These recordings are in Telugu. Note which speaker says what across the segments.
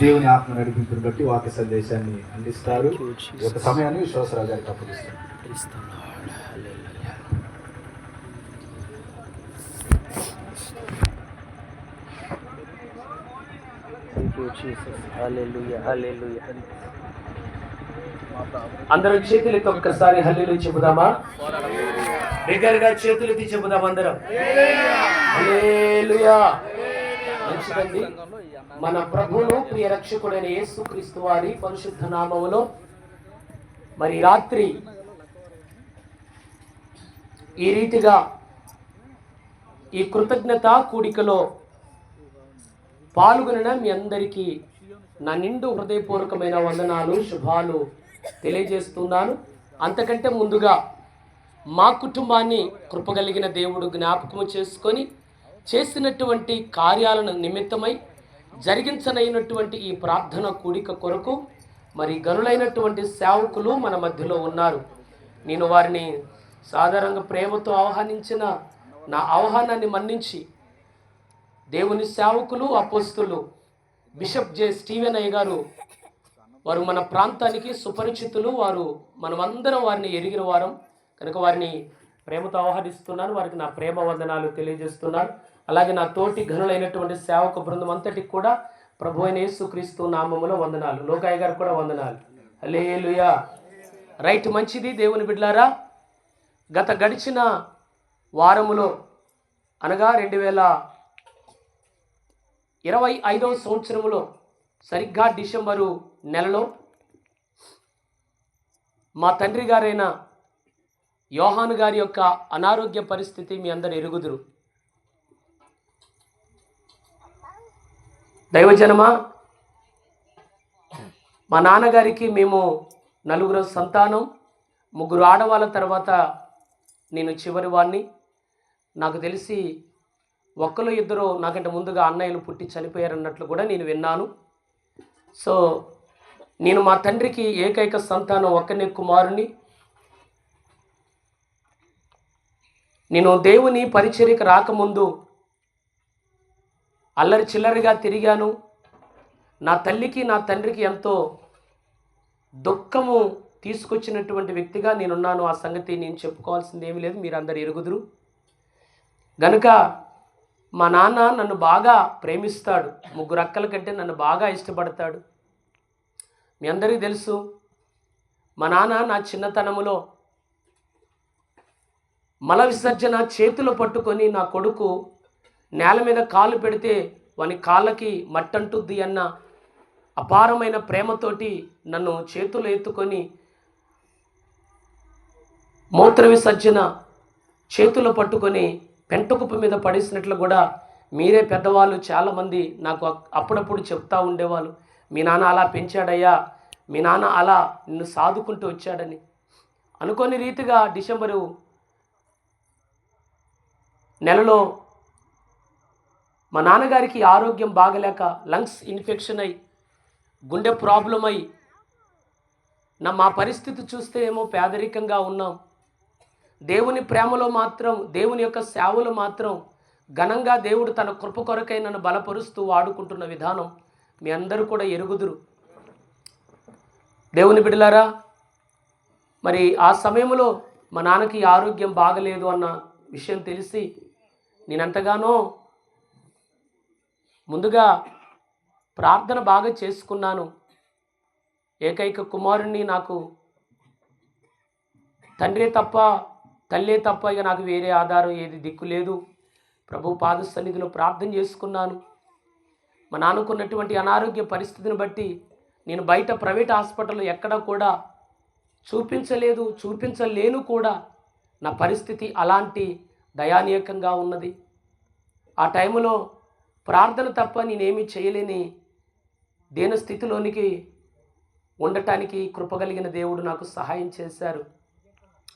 Speaker 1: దేవుని ఆత్మ నడిపింపుని బట్టి వాక్య సందేశాన్ని అందిస్తారు. యొక్క సమయాన్ని విశ్వాసరావు గారికి అప్పగిస్తారు.
Speaker 2: అందరం చేతులెత్తి ఒక్కసారి హల్లీలు చెబుదామా? దగ్గరగా చేతులు ఎత్తి చెబుదాం అందరం. హల్లెలూయా. మన ప్రభువును ప్రియ రక్షకుడైన యేసుక్రీస్తు వారి పరిశుద్ధ నామములో మరి రాత్రి ఈ రీతిగా ఈ కృతజ్ఞత కూడికలో పాల్గొనిన మీ అందరికీ నా నిండు హృదయపూర్వకమైన వందనాలు శుభాలు తెలియజేస్తున్నాను. అంతకంటే ముందుగా మా కుటుంబాన్ని కృపగలిగిన దేవుడు జ్ఞాపకము చేసుకొని చేసినటువంటి కార్యాలను నిమిత్తమై జరిగించనైనటువంటి ఈ ప్రార్థన కూడిక కొరకు మరి గనులైనటువంటి సేవకులు మన మధ్యలో ఉన్నారు. నేను వారిని సాధారణంగా ప్రేమతో ఆహ్వానించిన నా ఆహ్వానాన్ని మన్నించి దేవుని సేవకులు అపోస్తులు బిషప్ జే. స్టీవెన్ అయ్య గారు వారు మన ప్రాంతానికి సుపరిచితులు. వారు మనమందరం వారిని ఎరిగిన వారం. కనుక వారిని ప్రేమతో ఆహ్వానిస్తున్నాను. వారికి నా ప్రేమ వందనాలు తెలియజేస్తున్నాను. అలాగే నా తోటి ఘనులైనటువంటి సేవక బృందం అంతటికి కూడా ప్రభు అయిన యేసుక్రీస్తు నామములో వందనాలు. లోకాయ గారు కూడా వందనాలు. అలేలుయా రైట్ మంచిది దేవుని బిడ్లారా? గత గడిచిన వారములో అనగా రెండు వేల ఇరవై ఐదవ సంవత్సరములో సరిగ్గా డిసెంబరు నెలలో మా తండ్రి గారైన యోహాను గారి యొక్క అనారోగ్య పరిస్థితి మీ అందరు ఎరుగుదురు. దైవజనమా? మా నాన్నగారికి మేము నలుగురు సంతానం ముగ్గురు ఆడవాళ్ళ తర్వాత నేను చివరి వాడిని నాకు తెలిసి ఒక్కరు ఇద్దరు నాకంటే ముందుగా అన్నయ్యలు పుట్టి చనిపోయారన్నట్లు కూడా నేను విన్నాను. సో నేను మా తండ్రికి ఏకైక సంతానం ఒక్కనే కుమారుని నేను దేవుని పరిచర్యకు రాకముందు అల్లరి చిల్లరిగా తిరిగాను. నా తల్లికి నా తండ్రికి ఎంతో దుఃఖము తీసుకొచ్చినటువంటి వ్యక్తిగా నేనున్నాను. ఆ సంగతి నేను చెప్పుకోవాల్సింది ఏమీ లేదు. మీరందరు ఎరుగుదురు. గనుక మా నాన్న నన్ను బాగా ప్రేమిస్తాడు. ముగ్గురు అక్కల కంటే నన్ను బాగా ఇష్టపడతాడు. మీ అందరికీ తెలుసు మా నాన్న నా చిన్నతనములో మల విసర్జన చేతులు పట్టుకొని నా కొడుకు నేల మీద కాలు పెడితే వాని కాళ్ళకి మట్టంటుద్ది అన్న అపారమైన ప్రేమతోటి నన్ను చేతులు ఎత్తుకొని మూత్ర విసర్జన చేతులు పట్టుకొని పెంటకుప్ప మీద పడేసినట్లు కూడా మీరే పెద్దవాళ్ళు చాలామంది నాకు అప్- అప్పుడప్పుడు చెప్తా ఉండేవాళ్ళు. మీ నాన్న అలా పెంచాడయ్యా మీ నాన్న అలా నిన్ను సాదుకుంటూ వచ్చాడని. అనుకోని రీతిగా డిసెంబరు నెలలో మా నాన్నగారికి ఆరోగ్యం బాగలేక లంగ్స్ ఇన్ఫెక్షన్ అయి గుండె ప్రాబ్లం అయి నా మా పరిస్థితి చూస్తే ఏమో పేదరికంగా ఉన్నాం. దేవుని ప్రేమలో మాత్రం దేవుని యొక్క సేవలు మాత్రం ఘనంగా దేవుడు తన కృప కొరకై నన్ను బలపరుస్తూ వాడుకుంటున్న విధానం మీ అందరూ కూడా ఎరుగుదురు. దేవుని బిడ్డలారా మరి ఆ సమయంలో మా నాన్నకి ఆరోగ్యం బాగలేదు అన్న విషయం తెలిసి నేనంతగానో ముందుగా ప్రార్థన బాగా చేసుకున్నాను. ఏకైక కుమారుణ్ణి నాకు తండ్రే తప్ప తల్లే తప్ప ఇక నాకు వేరే ఆధారం ఏది దిక్కు లేదు. ప్రభు పాద సన్నిధిలో ప్రార్థన చేసుకున్నాను. మా నాన్నకున్నటువంటి అనారోగ్య పరిస్థితిని బట్టి నేను బయట ప్రైవేట్ హాస్పిటల్లో ఎక్కడ కూడా చూపించలేదు చూపించలేను కూడా. నా పరిస్థితి అలాంటి దయానీయకంగా ఉన్నది. ఆ టైంలో ప్రార్థన తప్ప నేనేమీ చేయలేని దేన స్థితిలోనికి ఉండటానికి కృపగలిగిన దేవుడు నాకు సహాయం చేశారు.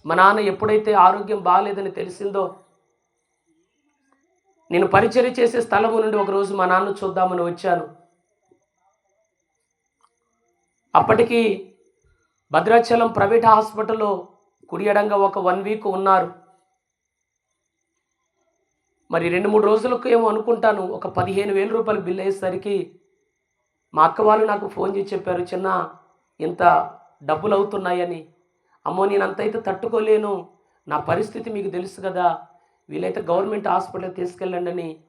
Speaker 2: మా నాన్న ఎప్పుడైతే ఆరోగ్యం బాగాలేదని తెలిసిందో నేను పరిచర్య చేసే స్థలము నుండి ఒకరోజు మా నాన్న చూద్దామని వచ్చాను. అప్పటికి భద్రాచలం ప్రైవేట్ హాస్పిటల్లో కుడియడంగా ఒక వన్ వీక్ ఉన్నారు. మరి రెండు మూడు రోజులకు ఏమో అనుకుంటాను. ఒక పదిహేను వేల రూపాయలు బిల్ అయ్యేసరికి మా అక్క వాళ్ళు నాకు ఫోన్ చేసి చెప్పారు చిన్న ఇంత డబ్బులు అవుతున్నాయని అమ్మో నేను అంతైతే తట్టుకోలేను. నా పరిస్థితి మీకు తెలుసు కదా. వీలైతే గవర్నమెంట్ హాస్పిటల్ తీసుకెళ్ళండి అని.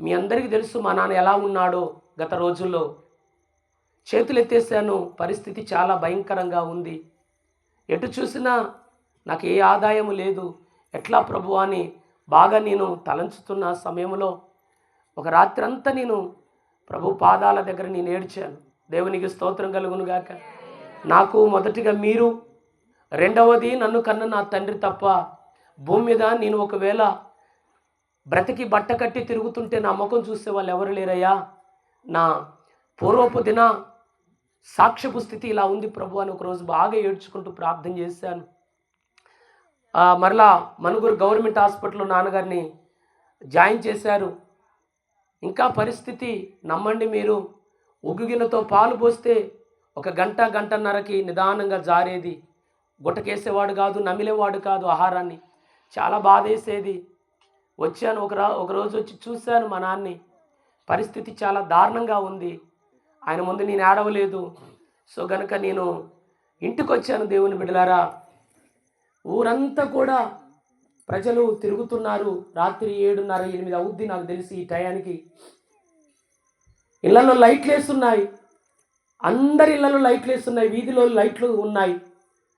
Speaker 2: మీ అందరికీ తెలుసు మా నాన్న ఎలా ఉన్నాడో గత రోజుల్లో. చేతులు ఎత్తేసాను. పరిస్థితి చాలా భయంకరంగా ఉంది. ఎటు చూసినా నాకు ఏ ఆదాయము లేదు. ఎట్లా ప్రభు అని బాగా నేను తలంచుతున్న సమయంలో ఒక రాత్రి అంతా నేను ప్రభు పాదాల దగ్గర నేను ఏడ్చాను. దేవునికి స్తోత్రం కలుగును గాక. నాకు మొదటిగా మీరు రెండవది నన్ను కన్న నా తండ్రి తప్ప భూమి మీద నేను ఒకవేళ బ్రతికి బట్ట కట్టి తిరుగుతుంటే నా ముఖం చూసే వాళ్ళు ఎవరు లేరయ్యా? నా పూర్వపు దిన సాక్ష్యపు స్థితి ఇలా ఉంది ప్రభు అని ఒకరోజు బాగా ఏడ్చుకుంటూ ప్రార్థన చేశాను. మరలా మనుగురు గవర్నమెంట్ హాస్పిటల్లో నాన్నగారిని జాయిన్ చేశారు. ఇంకా పరిస్థితి నమ్మండి మీరు. ఉగ్గుగిన్నెతో పాలు పోస్తే ఒక గంట గంటన్నరకి నిదానంగా జారేది. గుట్టకేసేవాడు కాదు నమిలేవాడు కాదు ఆహారాన్ని. చాలా బాధేసేది. వచ్చాను ఒక ఒకరోజు వచ్చి చూశాను మా నాన్ని. పరిస్థితి చాలా దారుణంగా ఉంది. ఆయన ముందు నేను ఆడవలేదు సో గనుక నేను ఇంటికి వచ్చాను దేవుని బిడలారా ఊరంతా కూడా ప్రజలు తిరుగుతున్నారు. రాత్రి ఏడున్నర ఎనిమిది అవుద్ది నాకు తెలిసి ఈ టయానికి. ఇళ్ళలో లైట్లు వేస్తున్నాయి అందరి ఇళ్ళలో లైట్లు వేస్తున్నాయి వీధిలో లైట్లు ఉన్నాయి.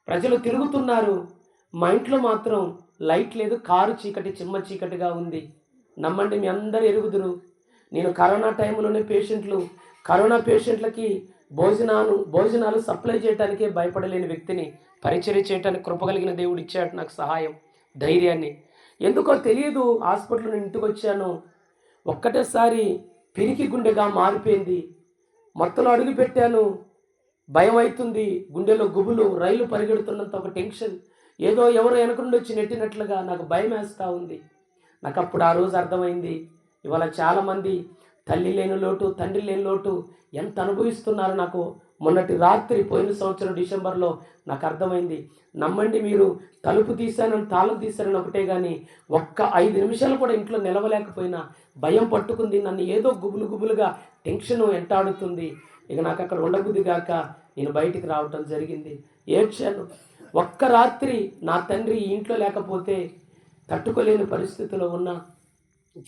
Speaker 2: ప్రజలు తిరుగుతున్నారు. మా ఇంట్లో మాత్రం లైట్ లేదు. కారు చీకటి చిమ్మ చీకటిగా ఉంది. నమ్మండి మీ అందరు ఎరుగుదురు నేను కరోనా టైంలోనే పేషెంట్లు. కరోనా పేషెంట్లకి భోజనాలు భోజనాలు సప్లై చేయడానికే భయపడలేని వ్యక్తిని పరిచర్య చేయడానికి కృపగలిగిన దేవుడు ఇచ్చాడు నాకు సహాయం ధైర్యాన్ని. ఎందుకో తెలియదు హాస్పిటల్ నుండి ఇంటికి వచ్చాను. ఒక్కటేసారి పిరికి గుండెగా మారిపోయింది. మొత్తం అడుగు పెట్టాను. భయం అవుతుంది. గుండెలో గుబులు రైలు పరిగెడుతున్నంత ఒక టెన్షన్. ఏదో ఎవరో వెనకుండి వచ్చి నెట్టినట్లుగా నాకు భయం వేస్తూ ఉంది. నాకు అప్పుడు ఆ రోజు అర్థమైంది. ఇవాళ చాలామంది తల్లి లేని లోటు తండ్రి లేని లోటు ఎంత అనుభవిస్తున్నారో నాకు? మొన్నటి రాత్రి పోయిన సంవత్సరం డిసెంబర్లో నాకు అర్థమైంది. నమ్మండి మీరు తలుపు తీశానని తాళం తీశానని ఒకటే కానీ ఒక్క ఐదు నిమిషాలు కూడా ఇంట్లో నిలవలేకపోయినా భయం పట్టుకుంది నన్ను ఏదో గుబులు గుబులుగా టెన్షన్ ఎంటాడుతుంది. ఇక నాకు అక్కడ ఉండబుద్ది గాక నేను బయటికి రావటం జరిగింది. ఏడ్చాను. ఒక్క రాత్రి నా తండ్రి ఇంట్లో లేకపోతే తట్టుకోలేని పరిస్థితిలో ఉన్నా.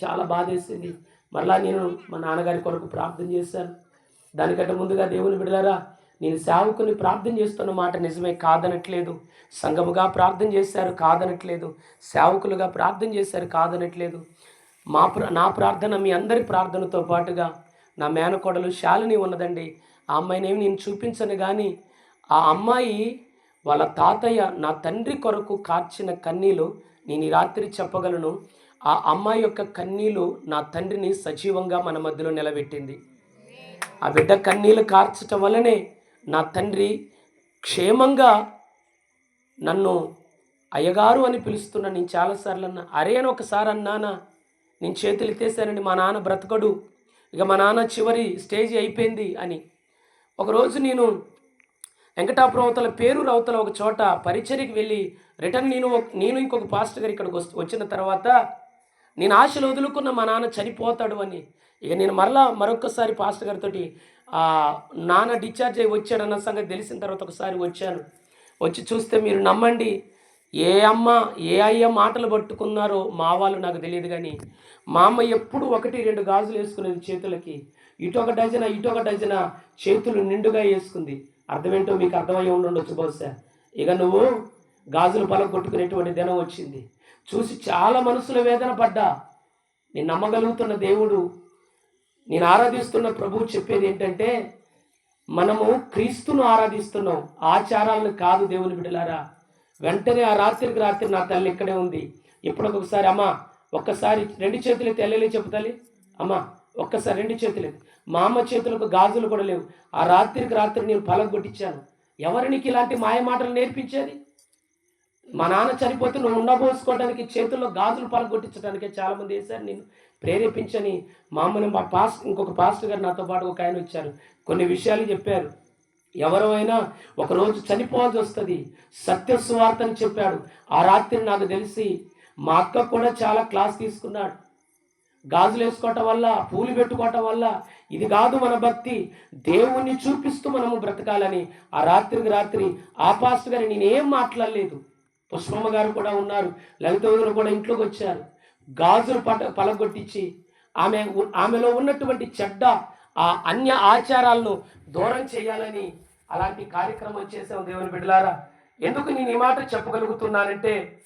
Speaker 2: చాలా బాధేసింది. మరలా నేను మా నాన్నగారి కొరకు ప్రార్థన చేశాను. దానికంటే ముందుగా దేవుని బిడలారా నేను సేవకుని ప్రార్థన చేస్తున్న మాట నిజమే కాదనట్లేదు. సంఘముగా ప్రార్థన చేశారు కాదనట్లేదు. సేవకులుగా ప్రార్థన చేశారు కాదనట్లేదు. మా ప్ర నా ప్రార్థన మీ అందరి ప్రార్థనతో పాటుగా నా మేనకోడలు శాలిని ఉన్నదండి. ఆ అమ్మాయినేమి నేను చూపించను కానీ ఆ అమ్మాయి వాళ్ళ తాతయ్య నా తండ్రి కొరకు కార్చిన కన్నీలు నేను ఈ రాత్రి చెప్పగలను. ఆ అమ్మాయి యొక్క కన్నీలు నా తండ్రిని సజీవంగా మన మధ్యలో నిలబెట్టింది. ఆ బిడ్డ కన్నీళ్ళు కార్చటం వల్లనే నా తండ్రి క్షేమంగా నన్ను అయ్యగారు అని పిలుస్తున్నా నేను చాలాసార్లు అన్నా అరే అని ఒకసారి అన్నానా నేను చేతులు ఎత్తేసానండి మా నాన్న బ్రతకడు ఇక మా నాన్న చివరి స్టేజ్ అయిపోయింది అని. ఒకరోజు నేను వెంకటాపురం అవతల పేరు అవతల ఒక చోట పరిచర్కి వెళ్ళి రిటర్న్ నేను నేను ఇంకొక పాస్టర్ గారు ఇక్కడికి వస్తు- వచ్చిన తర్వాత నేను ఆశలు వదులుకున్న మా నాన్న చనిపోతాడు అని. ఇక నేను మరలా మరొకసారి పాస్టర్ గారితో నాన్న డిశ్చార్జ్ అయ్యి వచ్చాడన్న సంగతి తెలిసిన తర్వాత ఒకసారి వచ్చాను. వచ్చి చూస్తే మీరు నమ్మండి ఏ అమ్మ ఏ అయ్య మాటలు పట్టుకున్నారో మా వాళ్ళు నాకు తెలియదు కానీ మా అమ్మ ఎప్పుడు ఒకటి రెండు గాజులు వేసుకునేది చేతులకి. ఇటు ఒక డజన ఇటు ఒక డజన చేతులు నిండుగా వేసుకుంది. అర్థమేంటో మీకు అర్థమయ్యి ఉండొచ్చు బహుశా. ఇక నువ్వు గాజులు పలం కొట్టుకునేటువంటి దినం వచ్చింది. చూసి చాలా మనసులో వేదన పడ్డా. నేను నమ్మగలుగుతున్న దేవుడు నేను ఆరాధిస్తున్న ప్రభువు చెప్పేది ఏంటంటే మనము క్రీస్తును ఆరాధిస్తున్నాం. ఆచారాలను కాదు దేవుని బిడ్డలారా. వెంటనే ఆ రాత్రికి రాత్రి నా తల్లి ఇక్కడే ఉంది. ఇప్పుడొకసారి అమ్మా అమ్మ ఒక్కసారి రెండు చేతులు తెల్లలే చెప్పు తల్లి. అమ్మ ఒక్కసారి రెండు చేతులు మా అమ్మ చేతులకు గాజులు కూడా లేవు. ఆ రాత్రికి రాత్రి నేను పొలం కొట్టించాను. ఎవరు నీకు ఇలాంటి మాయ మాటలు నేర్పించేది? మా నాన్న చనిపోతే నువ్వు ఉండబోసుకోవడానికి చేతుల్లో గాజులు పలగొట్టించడానికే చాలామంది వేశారు. నేను ప్రేరేపించని మా అమ్మని మా పాస్ ఇంకొక పాస్టర్ గారు నాతో పాటు ఒక ఆయన వచ్చారు. కొన్ని విషయాలు చెప్పారు. ఎవరైనా ఒకరోజు చనిపోవాల్సి వస్తుంది. సత్య సువార్తని చెప్పాడు. ఆ రాత్రి నాకు తెలిసి మా అక్క కూడా చాలా క్లాస్ తీసుకున్నాడు. గాజులు వేసుకోవటం వల్ల పూలు పెట్టుకోవటం వల్ల ఇది కాదు మన భక్తి. దేవుణ్ణి చూపిస్తూ మనము బ్రతకాలని. ఆ రాత్రికి రాత్రి ఆ పాస్టర్ గారు నేనేం మాట్లాడలేదు. పుష్పమ్మ గారు కూడా ఉన్నారు లలిత వదిన కూడా ఇంట్లోకి వచ్చారు. గాజులు పట పలగొట్టించి ఆమె ఆమెలో ఉన్నటువంటి చెడ్డ ఆ అన్య ఆచారాలను దూరం చేయాలని అలాంటి కార్యక్రమం చేసాం దేవుని బిడ్డలారా. ఎందుకు నేను ఈ మాట చెప్పగలుగుతున్నానంటే